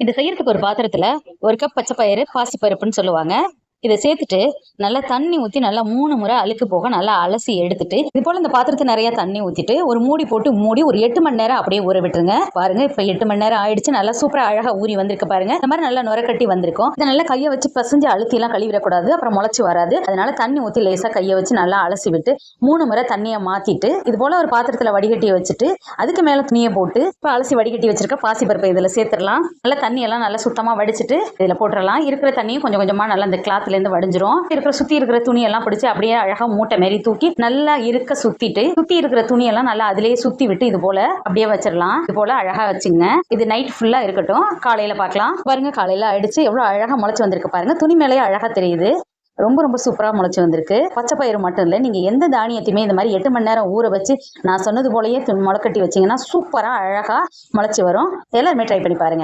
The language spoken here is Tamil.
இது செய்யறதுக்கு ஒரு பாத்திரத்துல ஒரு கப் பச்சை பயிறு பாசி பருப்புன்னு சொல்லுவாங்க. இதை சேர்த்துட்டு நல்லா தண்ணி ஊற்றி நல்லா மூணு முறை அழுக்கு போக நல்லா அலசி எடுத்துட்டு இது போல இந்த பாத்திரத்தை நிறைய தண்ணி ஊற்றிட்டு ஒரு மூடி போட்டு மூடி ஒரு எட்டு மணி நேரம் அப்படியே ஊற விட்டுருங்க. பாருங்க இப்போ எட்டு மணி நேரம் ஆயிடுச்சு. நல்லா சூப்பராக அழகாக ஊறி வந்திருக்கு பாருங்க. இந்த மாதிரி நல்லா நுரக்கட்டி வந்திருக்கும். இதை நல்லா கையை வச்சு பசஞ்சு அழுத்தி எல்லாம் கழுவிடக்கூடாது. அப்புறம் முளைச்சு வராது. அதனால தண்ணி ஊற்றி லேசாக கையை வச்சு நல்லா அலசி விட்டு மூணு முறை தண்ணியை மாத்திட்டு இது போல ஒரு பாத்திரத்தில் வடிகட்டி வச்சுட்டு அதுக்கு மேலே துணியை போட்டு இப்போ அலசி வடிகட்டி வச்சிருக்க பாசி பருப்பை இதில் சேர்த்துடலாம். நல்லா தண்ணியெல்லாம் நல்லா சுத்தமாக வடிச்சிட்டு இதில் போட்டுடலாம். இருக்கிற தண்ணியும் கொஞ்சம் கொஞ்சமாக நல்லா இந்த கிளாத் இருந்து வடிஞ்சிரும். இருக்கிற சுத்தி இருக்கிற துணி எல்லாம் பிடிச்சி அப்படியே அழகா மூட்டை மாரி தூக்கி நல்லா இருக்க சுத்திட்டு சுத்தி இருக்கிற துணி எல்லாம் நல்லா அதிலேயே சுத்தி விட்டு இது போல அப்படியே வச்சிடலாம். இது போல அழகா வச்சுங்க. இது நைட் ஃபுல்லா இருக்கட்டும். காலையில பார்க்கலாம். பாருங்க காலையில அடிச்சு எவ்வளவு அழகா முளைச்சு வந்திருக்கு பாருங்க. துணி மேலேயே அழகா தெரியுது. ரொம்ப ரொம்ப சூப்பராக முளைச்சி வந்திருக்கு. பச்சை பயிறு மட்டும் இல்லை நீங்கள் எந்த தானியத்தையுமே இந்த மாதிரி எட்டு மணி நேரம் ஊற வச்சு நான் சொன்னது போலயே முளைக்கட்டி வச்சீங்கன்னா சூப்பராக அழகாக முளைச்சி வரும். எல்லாருமே ட்ரை பண்ணி பாருங்க.